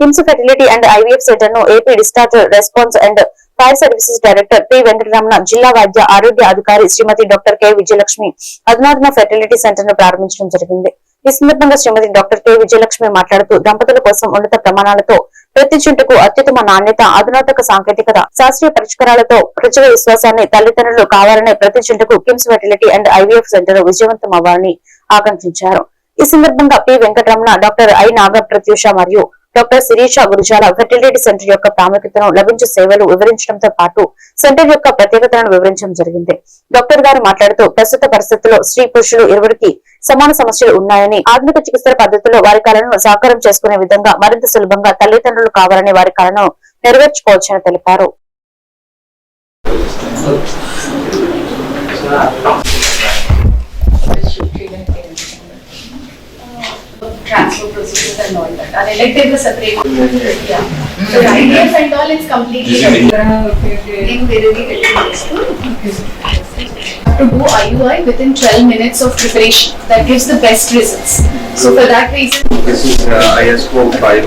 KIMS fertility and IVF సెంటర్ను AP disaster response and fire services director P Venkataramana జిల్లా వైద్య ఆరోగ్య అధికారి శ్రీమతి డాక్టర్ కె. విజయలక్ష్మి అధునాతన ఫెర్టిలిటీ సెంటర్ను ప్రారంభించడం జరిగింది. ఈ సందర్భంగా శ్రీమతి డాక్టర్ కె. విజయలక్ష్మి మాట్లాడుతూ దంపతుల కోసం ఉన్నత ప్రమాణాలతో ప్రతి చుంటుకు అత్యుత్తమ నాణ్యత అధునాతక సాంకేతికత శాస్త్రీయ పరిష్కారాలతో ప్రజల విశ్వాసాన్ని తల్లిదండ్రులు కావాలనే ప్రతి చుంటుకు KIMS fertility and IVF centre విజయవంతం అవ్వాలని ఆకాంక్షించారు. ఈ సందర్భంగా P Venkataramana doctor I. Naga Pratyusha మరియు doctor Sirisha Gurujala fertility centre యొక్క ప్రాముఖ్యతను లభించే సేవలు వివరించడంతో పాటు సెంటర్ యొక్క ప్రత్యేకతలను వివరించడం జరిగింది. డాక్టర్ గారు మాట్లాడుతూ ప్రస్తుత పరిస్థితుల్లో స్త్రీ పురుషులు ఇరువురికి సమాన సమస్యలు ఉన్నాయని ఆధునిక చికిత్సల పద్ధతిలో వారి కళను సాకారం చేసుకునే విధంగా మరింత సులభంగా తల్లిదండ్రులు కావాలని వారి కళను నెరవేర్చుకోవచ్చని తెలిపారు. Procedures and all that. Our elective is separate. Yeah. So the IVF and all is completely separate. In very to do IUI within 12 minutes of preparation. That gives the best results. So for that reason, This is uh, ISO 5.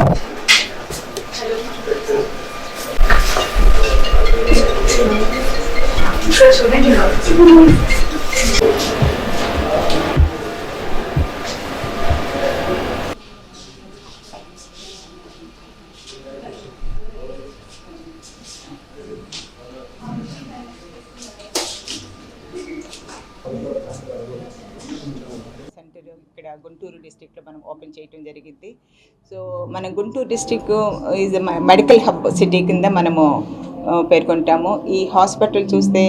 ఇక్కడే ఊసే figures ఇక్కడ discos centre ఇక్కడ గుంటూరు డిస్టిక్లో మనం open చేయటం జరిగింది. So మన Guntur district is medical hub city కింద మనము పేర్కొంటాము. ఈ హాస్పిటల్ చూస్తే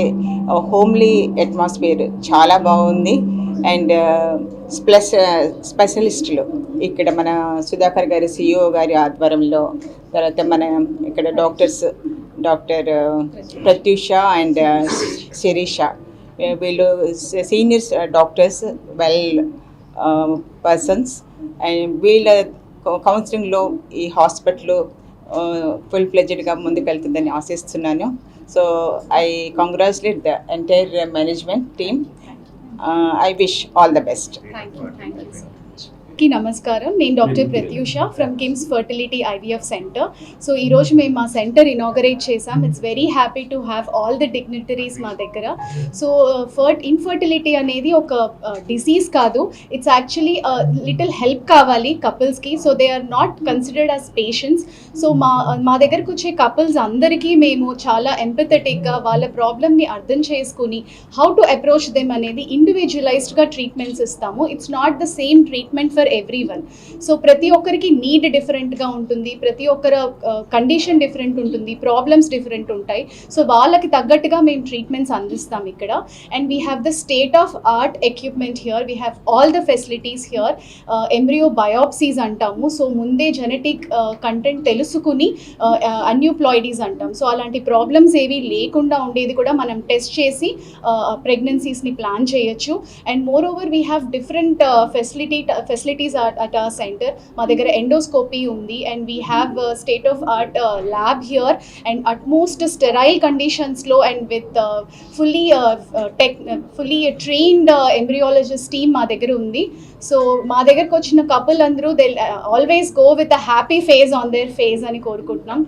హోమ్లీ అట్మాస్ఫియర్ చాలా బాగుంది. అండ్ ప్లస్ స్పెషలిస్టులు ఇక్కడ మన సుధాకర్ గారి సిఇఓ గారి ఆధ్వర్యంలో తర్వాత మన ఇక్కడ doctors doctor Pratyusha and Sirisha. వీళ్ళు seniors doctors well persons and వీళ్ళ కౌన్సిలింగ్లో ఈ హాస్పిటల్ ఫుల్ ప్లెజెడ్గా ముందుకు వెళ్తుందని ఆశిస్తున్నాను. So I congratulate the entire management team I wish all the best thank you, thank you so much. కి నమస్కారం. నేను doctor Pratyusha from KIMS fertility IVF centre. So ఈరోజు మేము మా సెంటర్ ఇనాగరేట్ చేసాం it's very happy to have all the dignitaries మా దగ్గర. So ఫర్ట్ infertility అనేది ఒక డిసీజ్ కాదు. ఇట్స్ యాక్చువల్లీ లిటిల్ హెల్ప్ కావాలి కపుల్స్కి so they are not considered as patients so మా మా దగ్గరకు వచ్చే కపుల్స్ అందరికీ మేము చాలా ఎంపథెటిక్గా వాళ్ళ ప్రాబ్లమ్ని అర్థం చేసుకుని హౌ టు అప్రోచ్ దెమ్ అనేది ఇండివిజువలైజ్డ్గా ట్రీట్మెంట్స్ ఇస్తాము. It's not the same treatment for every one so ప్రతి ఒక్కరికి నీడ్ డిఫరెంట్గా ఉంటుంది. ప్రతి ఒక్కరి కండిషన్ డిఫరెంట్ ఉంటుంది. ప్రాబ్లమ్స్ డిఫరెంట్ ఉంటాయి. సో వాళ్ళకి తగ్గట్టుగా మేము ట్రీట్మెంట్స్ అందిస్తాం ఇక్కడ. And we have the state of art equipment here we have all the facilities here embryo biopsies అంటాము. సో ముందే జెనెటిక్ కంటెంట్ uh, తెలుసుకుని uh, uh, అన్యూప్లాయిడీస్ అంటాం. సో అలాంటి ప్రాబ్లమ్స్ ఏవి లేకుండా ఉండేది కూడా మనం టెస్ట్ చేసి ప్రెగ్నెన్సీస్ని ప్లాన్ చేయొచ్చు. And moreover we have different facility facilities at ఆ సెంటర్ మా దగ్గర ఎండోస్కోపీ ఉంది and we have state of art lab here and utmost sterile కండిషన్స్లో and with fully tech fully trained embryologist team మా దగ్గర ఉంది. సో మా దగ్గరకు వచ్చిన కపుల్ అందరూ they always go with a happy phase on their phase అని కోరుకుంటున్నాం.